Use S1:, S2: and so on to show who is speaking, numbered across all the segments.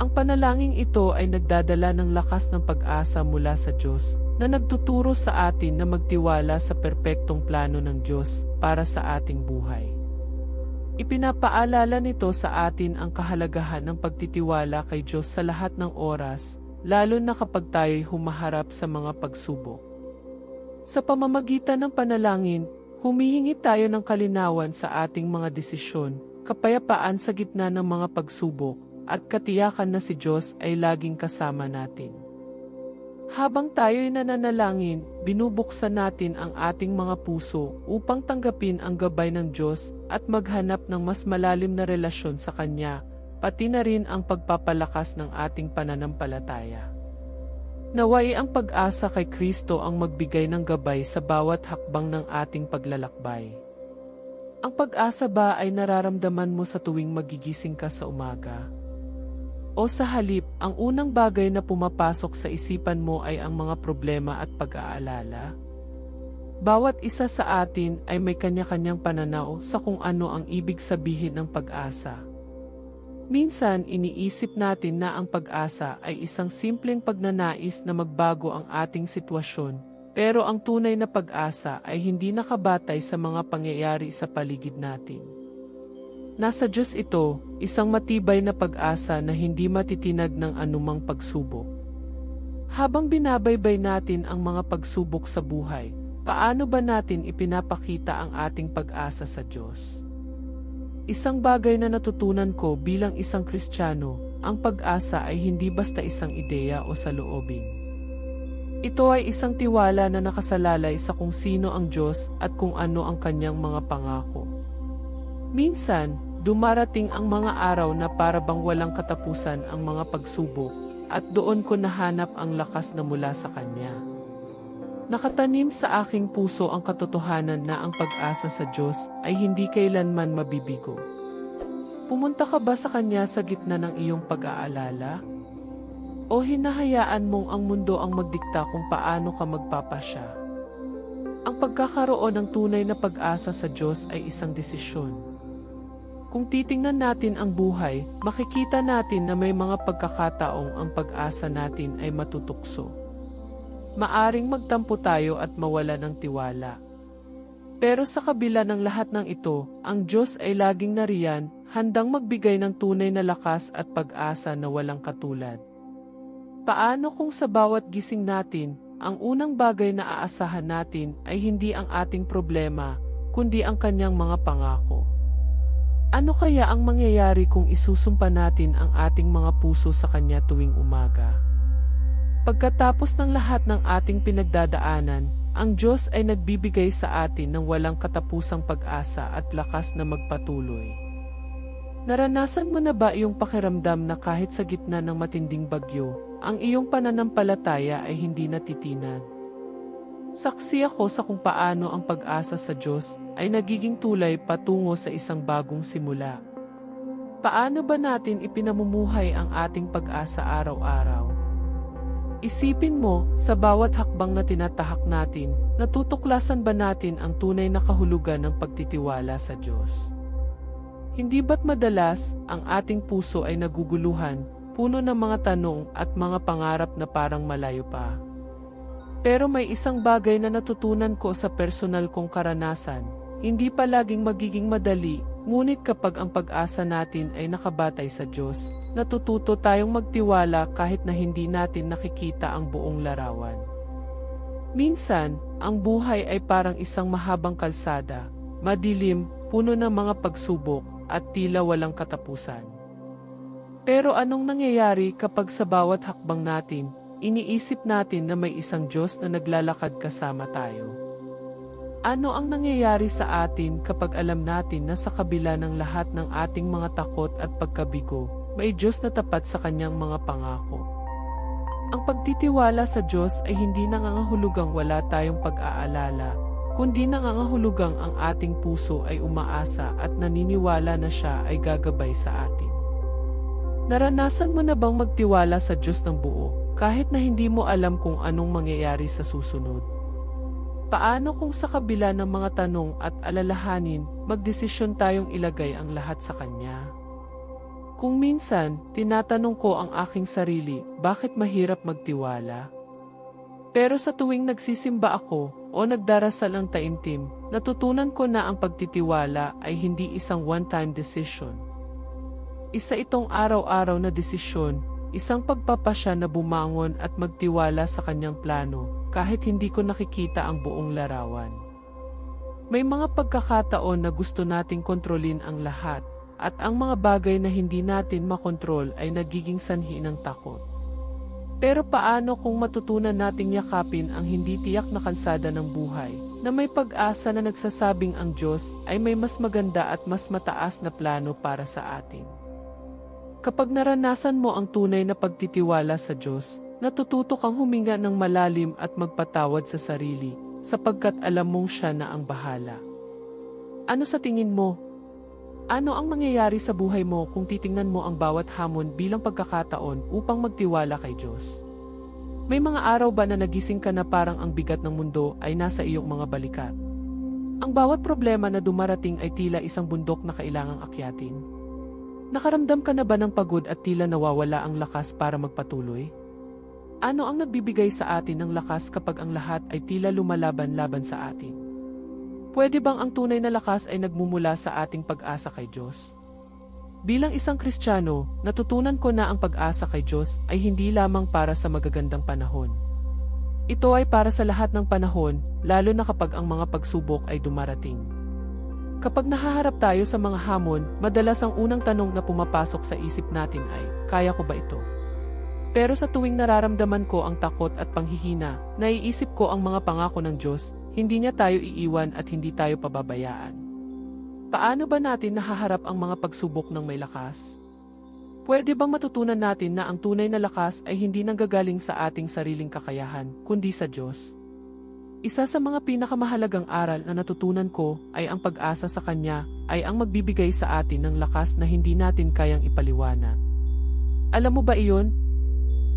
S1: Ang panalangin ito ay nagdadala ng lakas ng pag-asa mula sa Diyos na nagtuturo sa atin na magtiwala sa perpektong plano ng Diyos para sa ating buhay. Ipinapaalala nito sa atin ang kahalagahan ng pagtitiwala kay Diyos sa lahat ng oras, lalo na kapag tayo'y humaharap sa mga pagsubok. Sa pamamagitan ng panalangin, humihingi tayo ng kalinawan sa ating mga desisyon, kapayapaan sa gitna ng mga pagsubok, at katiyakan na si Diyos ay laging kasama natin. Habang tayo'y nananalangin, binubuksan natin ang ating mga puso upang tanggapin ang gabay ng Diyos at maghanap ng mas malalim na relasyon sa Kanya, pati na rin ang pagpapalakas ng ating pananampalataya. Naway ang pag-asa kay Kristo ang magbigay ng gabay sa bawat hakbang ng ating paglalakbay. Ang pag-asa ba ay nararamdaman mo sa tuwing magigising ka sa umaga? O sa halip, ang unang bagay na pumapasok sa isipan mo ay ang mga problema at pag-aalala? Bawat isa sa atin ay may kanya-kanyang pananaw sa kung ano ang ibig sabihin ng pag-asa. Minsan, iniisip natin na ang pag-asa ay isang simpleng pagnanais na magbago ang ating sitwasyon, pero ang tunay na pag-asa ay hindi nakabatay sa mga pangyayari sa paligid natin. Nasa Diyos ito, isang matibay na pag-asa na hindi matitinag ng anumang pagsubok. Habang binabaybay natin ang mga pagsubok sa buhay, paano ba natin ipinapakita ang ating pag-asa sa Diyos? Isang bagay na natutunan ko bilang isang Kristiyano, ang pag-asa ay hindi basta isang ideya o saloobin. Ito ay isang tiwala na nakasalalay sa kung sino ang Diyos at kung ano ang kanyang mga pangako. Minsan, Dumarating ang mga araw na para bang walang katapusan ang mga pagsubok, at doon ko nahanap ang lakas na mula sa Kanya. Nakatanim sa aking puso ang katotohanan na ang pag-asa sa Diyos ay hindi kailanman mabibigo. Pumunta ka ba sa Kanya sa gitna ng iyong pag-aalala? O hinahayaan mong ang mundo ang magdikta kung paano ka magpapasya? Ang pagkakaroon ng tunay na pag-asa sa Diyos ay isang desisyon kung titingnan natin ang buhay, makikita natin na may mga pagkakataong ang pag-asa natin ay matutukso. Maaring magtampo tayo at mawala ng tiwala. Pero sa kabila ng lahat ng ito, ang Diyos ay laging nariyan, handang magbigay ng tunay na lakas at pag-asa na walang katulad. Paano kung sa bawat gising natin, ang unang bagay na aasahan natin ay hindi ang ating problema, kundi ang kanyang mga pangako? Ano kaya ang mangyayari kung isusumpa natin ang ating mga puso sa Kanya tuwing umaga? Pagkatapos ng lahat ng ating pinagdadaanan, ang Diyos ay nagbibigay sa atin ng walang katapusang pag-asa at lakas na magpatuloy. Naranasan mo na ba iyong pakiramdam na kahit sa gitna ng matinding bagyo, ang iyong pananampalataya ay hindi natitinag? Saksi ako sa kung paano ang pag-asa sa Diyos ay nagiging tulay patungo sa isang bagong simula. Paano ba natin ipinamumuhay ang ating pag-asa araw-araw? Isipin mo, sa bawat hakbang na tinatahak natin, natutuklasan ba natin ang tunay na kahulugan ng pagtitiwala sa Diyos? Hindi ba't madalas ang ating puso ay naguguluhan, puno ng mga tanong at mga pangarap na parang malayo pa? Pero may isang bagay na natutunan ko sa personal kong karanasan. Hindi palaging magiging madali, ngunit kapag ang pag-asa natin ay nakabatay sa Diyos, natututo tayong magtiwala kahit na hindi natin nakikita ang buong larawan. Minsan, ang buhay ay parang isang mahabang kalsada, madilim, puno ng mga pagsubok, at tila walang katapusan. Pero anong nangyayari kapag sa bawat hakbang natin, iniisip natin na may isang Diyos na naglalakad kasama tayo. Ano ang nangyayari sa atin kapag alam natin na sa kabila ng lahat ng ating mga takot at pagkabigo, may Diyos na tapat sa kanyang mga pangako? Ang pagtitiwala sa Diyos ay hindi nangangahulugang wala tayong pag-aalala, kundi nangangahulugang ang ating puso ay umaasa at naniniwala na siya ay gagabay sa atin. Naranasan mo na bang magtiwala sa Diyos ng buo, kahit na hindi mo alam kung anong mangyayari sa susunod. Paano kung sa kabila ng mga tanong at alalahanin, magdesisyon tayong ilagay ang lahat sa Kanya? Kung minsan, tinatanong ko ang aking sarili, bakit mahirap magtiwala? Pero sa tuwing nagsisimba ako o nagdarasal ng taimtim, natutunan ko na ang pagtitiwala ay hindi isang one-time decision. Isa itong araw-araw na desisyon, isang pagpapasya na bumangon at magtiwala sa kanyang plano kahit hindi ko nakikita ang buong larawan. May mga pagkakataon na gusto nating kontrolin ang lahat, at ang mga bagay na hindi natin makontrol ay nagiging sanhi ng takot. Pero paano kung matutunan nating yakapin ang hindi tiyak na kalsada ng buhay, na may pag-asa na nagsasabing ang Diyos ay may mas maganda at mas mataas na plano para sa atin? Kapag naranasan mo ang tunay na pagtitiwala sa Diyos, natututo kang huminga ng malalim at magpatawad sa sarili, sapagkat alam mong siya na ang bahala. Ano sa tingin mo? Ano ang mangyayari sa buhay mo kung titingnan mo ang bawat hamon bilang pagkakataon upang magtiwala kay Diyos? May mga araw ba na nagising ka na parang ang bigat ng mundo ay nasa iyong mga balikat? Ang bawat problema na dumarating ay tila isang bundok na kailangang akyatin. Nakaramdam ka na ba ng pagod at tila nawawala ang lakas para magpatuloy? Ano ang nagbibigay sa atin ng lakas kapag ang lahat ay tila lumalaban-laban sa atin? Pwede bang ang tunay na lakas ay nagmumula sa ating pag-asa kay Diyos? Bilang isang Kristiyano, natutunan ko na ang pag-asa kay Diyos ay hindi lamang para sa magagandang panahon. Ito ay para sa lahat ng panahon, lalo na kapag ang mga pagsubok ay dumarating. Kapag nahaharap tayo sa mga hamon, madalas ang unang tanong na pumapasok sa isip natin ay, kaya ko ba ito? Pero sa tuwing nararamdaman ko ang takot at panghihina, naiisip ko ang mga pangako ng Diyos, hindi niya tayo iiwan at hindi tayo pababayaan. Paano ba natin nahaharap ang mga pagsubok ng may lakas? Pwede bang matutunan natin na ang tunay na lakas ay hindi nanggagaling sa ating sariling kakayahan, kundi sa Diyos? Isa sa mga pinakamahalagang aral na natutunan ko ay ang pag-asa sa Kanya ay ang magbibigay sa atin ng lakas na hindi natin kayang ipaliwanag. Alam mo ba iyon?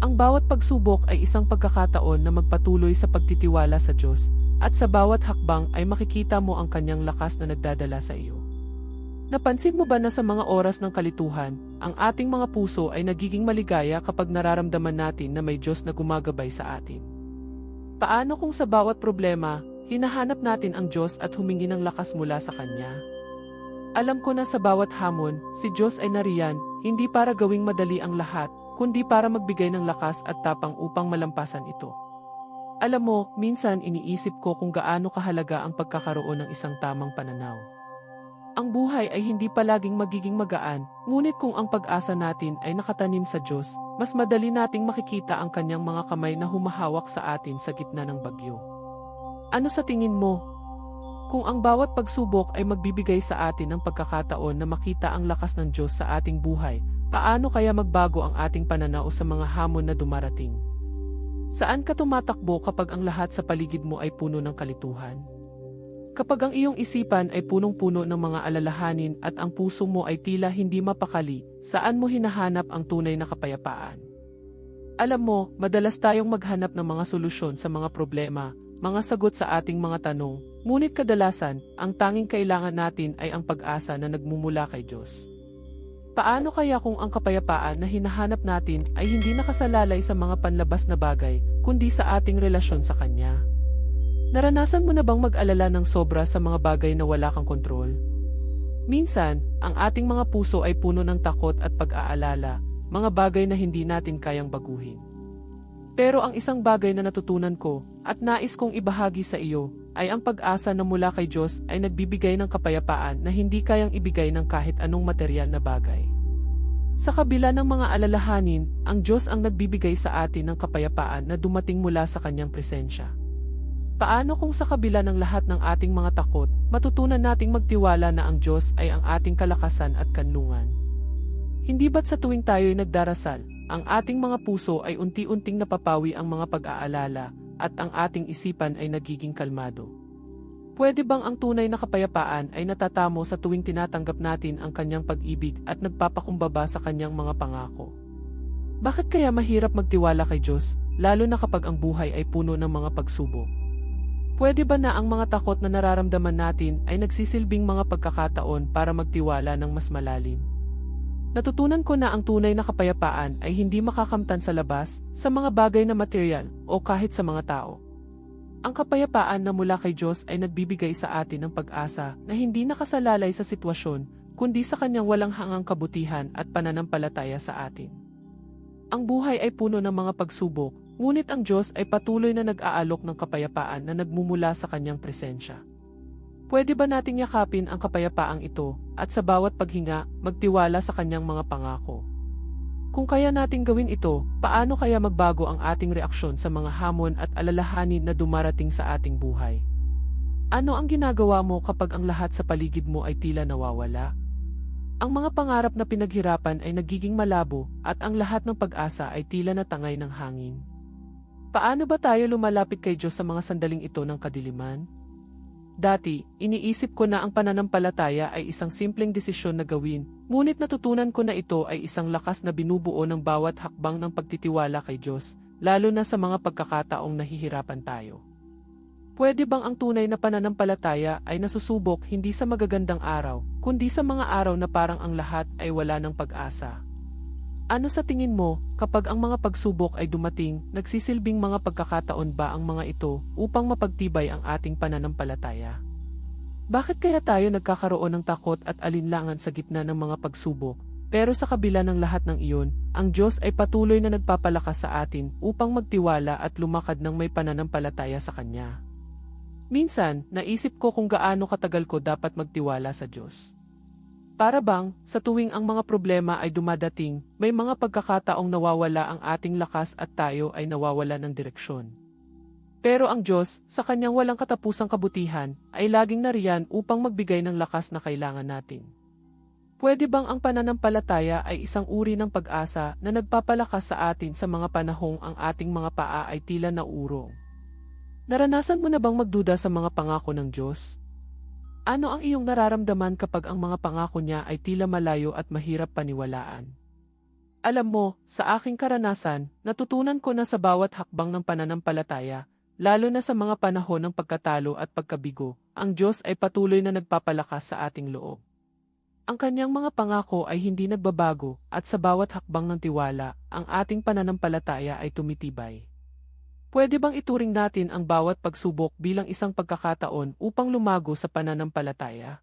S1: Ang bawat pagsubok ay isang pagkakataon na magpatuloy sa pagtitiwala sa Diyos at sa bawat hakbang ay makikita mo ang Kanyang lakas na nagdadala sa iyo. Napansin mo ba na sa mga oras ng kalituhan, ang ating mga puso ay nagiging maligaya kapag nararamdaman natin na may Diyos na gumagabay sa atin? Paano kung sa bawat problema, hinahanap natin ang Diyos at humingi ng lakas mula sa Kanya? Alam ko na sa bawat hamon, si Diyos ay nariyan, hindi para gawing madali ang lahat, kundi para magbigay ng lakas at tapang upang malampasan ito. Alam mo, minsan iniisip ko kung gaano kahalaga ang pagkakaroon ng isang tamang pananaw. Ang buhay ay hindi palaging magiging magaan, ngunit kung ang pag-asa natin ay nakatanim sa Diyos, mas madali nating makikita ang kanyang mga kamay na humahawak sa atin sa gitna ng bagyo. Ano sa tingin mo? Kung ang bawat pagsubok ay magbibigay sa atin ng pagkakataon na makita ang lakas ng Diyos sa ating buhay, paano kaya magbago ang ating pananaw sa mga hamon na dumarating? Saan ka tumatakbo kapag ang lahat sa paligid mo ay puno ng kalituhan? Kapag ang iyong isipan ay punong-puno ng mga alalahanin at ang puso mo ay tila hindi mapakali, saan mo hinahanap ang tunay na kapayapaan? Alam mo, madalas tayong maghanap ng mga solusyon sa mga problema, mga sagot sa ating mga tanong, ngunit kadalasan, ang tanging kailangan natin ay ang pag-asa na nagmumula kay Diyos. Paano kaya kung ang kapayapaan na hinahanap natin ay hindi nakasalalay sa mga panlabas na bagay, kundi sa ating relasyon sa Kanya? Naranasan mo na bang mag-alala ng sobra sa mga bagay na wala kang kontrol? Minsan, ang ating mga puso ay puno ng takot at pag-aalala, mga bagay na hindi natin kayang baguhin. Pero ang isang bagay na natutunan ko, at nais kong ibahagi sa iyo, ay ang pag-asa na mula kay Diyos ay nagbibigay ng kapayapaan na hindi kayang ibigay ng kahit anong material na bagay. Sa kabila ng mga alalahanin, ang Diyos ang nagbibigay sa atin ng kapayapaan na dumating mula sa Kanyang presensya. Paano kung sa kabila ng lahat ng ating mga takot, matutunan nating magtiwala na ang Diyos ay ang ating kalakasan at kanlungan? Hindi ba't sa tuwing tayo'y nagdarasal, ang ating mga puso ay unti-unting napapawi ang mga pag-aalala, at ang ating isipan ay nagiging kalmado? Pwede bang ang tunay na kapayapaan ay natatamo sa tuwing tinatanggap natin ang kanyang pag-ibig at nagpapakumbaba sa kanyang mga pangako? Bakit kaya mahirap magtiwala kay Diyos, lalo na kapag ang buhay ay puno ng mga pagsubok? Pwede ba na ang mga takot na nararamdaman natin ay nagsisilbing mga pagkakataon para magtiwala ng mas malalim? Natutunan ko na ang tunay na kapayapaan ay hindi makakamtan sa labas, sa mga bagay na material, o kahit sa mga tao. Ang kapayapaan na mula kay Diyos ay nagbibigay sa atin ng pag-asa na hindi nakasalalay sa sitwasyon, kundi sa kanyang walang hangang kabutihan at pananampalataya sa atin. Ang buhay ay puno ng mga pagsubok, ngunit ang Diyos ay patuloy na nag-aalok ng kapayapaan na nagmumula sa kanyang presensya. Pwede ba nating yakapin ang kapayapaang ito at sa bawat paghinga, magtiwala sa kanyang mga pangako? Kung kaya nating gawin ito, paano kaya magbago ang ating reaksyon sa mga hamon at alalahanin na dumarating sa ating buhay? Ano ang ginagawa mo kapag ang lahat sa paligid mo ay tila nawawala? Ang mga pangarap na pinaghirapan ay nagiging malabo at ang lahat ng pag-asa ay tila natangay ng hangin. Paano ba tayo lumalapit kay Diyos sa mga sandaling ito ng kadiliman? Dati, iniisip ko na ang pananampalataya ay isang simpleng desisyon na gawin, ngunit natutunan ko na ito ay isang lakas na binubuo ng bawat hakbang ng pagtitiwala kay Diyos, lalo na sa mga pagkakataong nahihirapan tayo. Pwede bang ang tunay na pananampalataya ay nasusubok hindi sa magagandang araw, kundi sa mga araw na parang ang lahat ay wala ng pag-asa? Ano sa tingin mo, kapag ang mga pagsubok ay dumating, nagsisilbing mga pagkakataon ba ang mga ito upang mapagtibay ang ating pananampalataya? Bakit kaya tayo nagkakaroon ng takot at alinlangan sa gitna ng mga pagsubok? Pero sa kabila ng lahat ng iyon, ang Diyos ay patuloy na nagpapalakas sa atin upang magtiwala at lumakad ng may pananampalataya sa Kanya. Minsan, naisip ko kung gaano katagal ko dapat magtiwala sa Diyos. Para bang, sa tuwing ang mga problema ay dumadating, may mga pagkakataong nawawala ang ating lakas at tayo ay nawawala ng direksyon. Pero ang Diyos, sa kanyang walang katapusang kabutihan, ay laging nariyan upang magbigay ng lakas na kailangan natin. Pwede bang ang pananampalataya ay isang uri ng pag-asa na nagpapalakas sa atin sa mga panahong ang ating mga paa ay tila naurong? Naranasan mo na bang magduda sa mga pangako ng Diyos? Ano ang iyong nararamdaman kapag ang mga pangako niya ay tila malayo at mahirap paniwalaan? Alam mo, sa aking karanasan, natutunan ko na sa bawat hakbang ng pananampalataya, lalo na sa mga panahon ng pagkatalo at pagkabigo, ang Diyos ay patuloy na nagpapalakas sa ating loob. Ang kanyang mga pangako ay hindi nagbabago at sa bawat hakbang ng tiwala, ang ating pananampalataya ay tumitibay. Pwede bang ituring natin ang bawat pagsubok bilang isang pagkakataon upang lumago sa pananampalataya?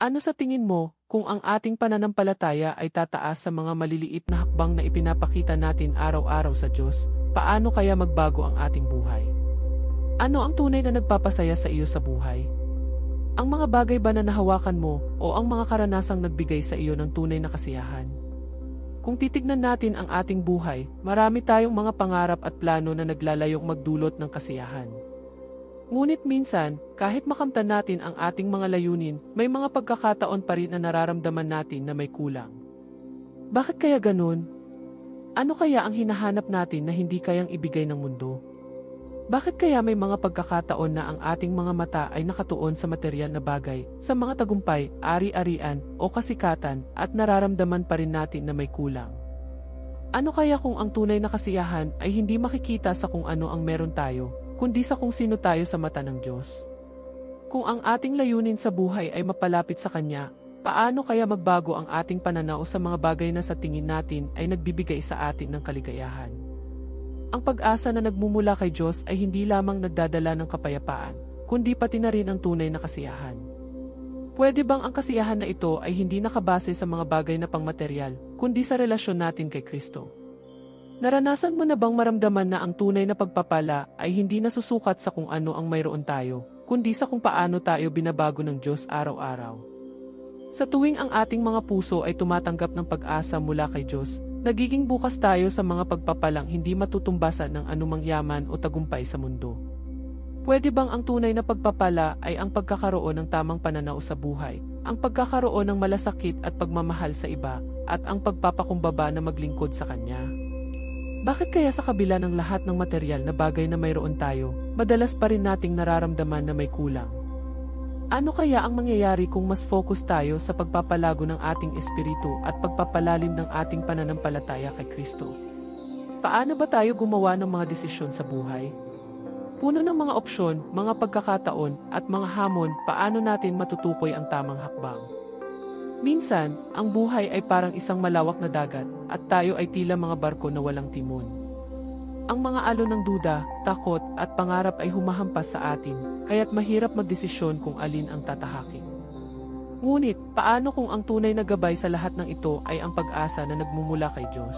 S1: Ano sa tingin mo kung ang ating pananampalataya ay tataas sa mga maliliit na hakbang na ipinapakita natin araw-araw sa Diyos, paano kaya magbago ang ating buhay? Ano ang tunay na nagpapasaya sa iyo sa buhay? Ang mga bagay ba na nahawakan mo o ang mga karanasang nagbigay sa iyo ng tunay na kasiyahan? Kung titignan natin ang ating buhay, marami tayong mga pangarap at plano na naglalayong magdulot ng kasiyahan. Ngunit minsan, kahit makamtan natin ang ating mga layunin, may mga pagkakataon pa rin na nararamdaman natin na may kulang. Bakit kaya ganun? Ano kaya ang hinahanap natin na hindi kayang ibigay ng mundo? Bakit kaya may mga pagkakataon na ang ating mga mata ay nakatuon sa material na bagay, sa mga tagumpay, ari-arian, o kasikatan, at nararamdaman pa rin natin na may kulang? Ano kaya kung ang tunay na kasiyahan ay hindi makikita sa kung ano ang meron tayo, kundi sa kung sino tayo sa mata ng Diyos? Kung ang ating layunin sa buhay ay mapalapit sa Kanya, paano kaya magbago ang ating pananaw sa mga bagay na sa tingin natin ay nagbibigay sa atin ng kaligayahan? Ang pag-asa na nagmumula kay Diyos ay hindi lamang nagdadala ng kapayapaan, kundi pati na rin ang tunay na kasiyahan. Pwede bang ang kasiyahan na ito ay hindi nakabase sa mga bagay na pangmaterial, kundi sa relasyon natin kay Kristo? Naranasan mo na bang maramdaman na ang tunay na pagpapala ay hindi nasusukat sa kung ano ang mayroon tayo, kundi sa kung paano tayo binabago ng Diyos araw-araw? Sa tuwing ang ating mga puso ay tumatanggap ng pag-asa mula kay Diyos, Nagiging bukas tayo sa mga pagpapalang hindi matutumbasan ng anumang yaman o tagumpay sa mundo. Pwede bang ang tunay na pagpapala ay ang pagkakaroon ng tamang pananaw sa buhay, ang pagkakaroon ng malasakit at pagmamahal sa iba, at ang pagpapakumbaba na maglingkod sa Kanya? Bakit kaya sa kabila ng lahat ng material na bagay na mayroon tayo, madalas pa rin nating nararamdaman na may kulang? Ano kaya ang mangyayari kung mas focus tayo sa pagpapalago ng ating espiritu at pagpapalalim ng ating pananampalataya kay Kristo? Paano ba tayo gumawa ng mga desisyon sa buhay? Puno ng mga opsyon, mga pagkakataon, at mga hamon, paano natin matutukoy ang tamang hakbang? Minsan, ang buhay ay parang isang malawak na dagat at tayo ay tila mga barko na walang timon. Ang mga alon ng duda, takot at pangarap ay humahampas sa atin, kaya't mahirap magdesisyon kung alin ang tatahakin. Ngunit, paano kung ang tunay na gabay sa lahat ng ito ay ang pag-asa na nagmumula kay Diyos?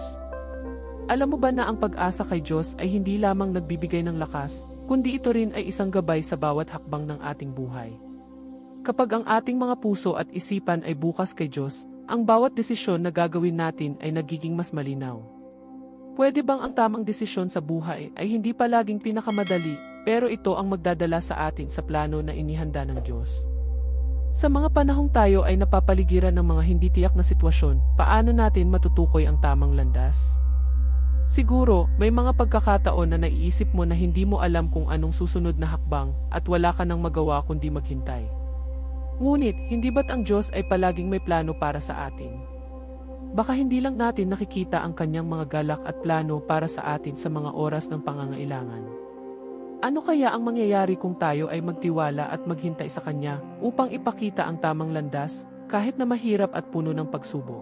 S1: Alam mo ba na ang pag-asa kay Diyos ay hindi lamang nagbibigay ng lakas, kundi ito rin ay isang gabay sa bawat hakbang ng ating buhay. Kapag ang ating mga puso at isipan ay bukas kay Diyos, ang bawat desisyon na gagawin natin ay nagiging mas malinaw. Pwede bang ang tamang desisyon sa buhay ay hindi palaging pinakamadali, pero ito ang magdadala sa atin sa plano na inihanda ng Diyos? Sa mga panahong tayo ay napapaligiran ng mga hindi tiyak na sitwasyon, paano natin matutukoy ang tamang landas? Siguro, may mga pagkakataon na naiisip mo na hindi mo alam kung anong susunod na hakbang at wala ka nang magawa kundi maghintay. Ngunit, hindi ba't ang Diyos ay palaging may plano para sa atin? Baka hindi lang natin nakikita ang kanyang mga galak at plano para sa atin sa mga oras ng pangangailangan. Ano kaya ang mangyayari kung tayo ay magtiwala at maghintay sa Kanya upang ipakita ang tamang landas kahit na mahirap at puno ng pagsubok?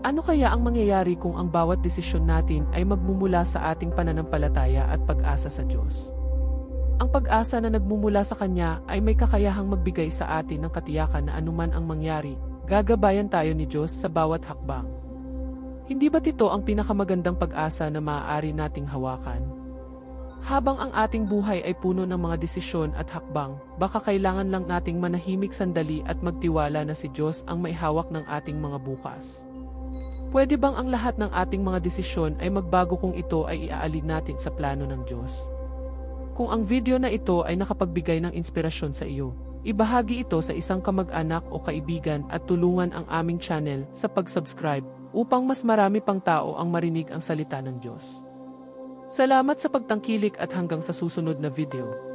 S1: Ano kaya ang mangyayari kung ang bawat desisyon natin ay magmumula sa ating pananampalataya at pag-asa sa Diyos? Ang pag-asa na nagmumula sa Kanya ay may kakayahang magbigay sa atin ng katiyakan na anuman ang mangyari, gagabayan tayo ni Diyos sa bawat hakbang. Hindi ba't ito ang pinakamagandang pag-asa na maaari nating hawakan? Habang ang ating buhay ay puno ng mga desisyon at hakbang, baka kailangan lang nating manahimik sandali at magtiwala na si Diyos ang may hawak ng ating mga bukas. Pwede bang ang lahat ng ating mga desisyon ay magbago kung ito ay iaalin natin sa plano ng Diyos? Kung ang video na ito ay nakapagbigay ng inspirasyon sa iyo, ibahagi ito sa isang kamag-anak o kaibigan at tulungan ang aming channel sa pag-subscribe upang mas marami pang tao ang marinig ang salita ng Diyos. Salamat sa pagtangkilik at hanggang sa susunod na video.